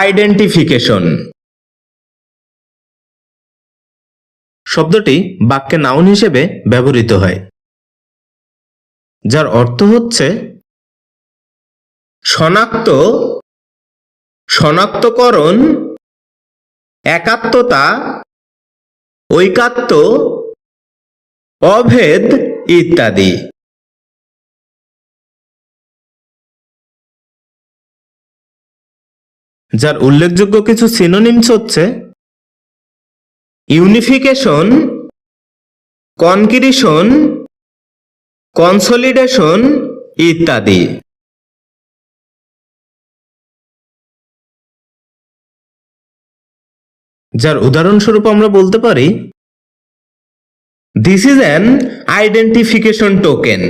Identification. শব্দটি বাক্যে noun হিসেবে ব্যবহৃত হয়, যার অর্থ হচ্ছে শনাক্ত, শনাক্তকরণ, একাত্মতা ঐকাত্ম অভেদ ইত্যাদি। যার উল্লেখযোগ্য কিছু সিনোনিমস হচ্ছে ইউনিফিকেশন কনক্রিশন কনসলিডেশন ইত্যাদি। যার উদাহরণস্বরূপ আমরা বলতে পারি this is an identification token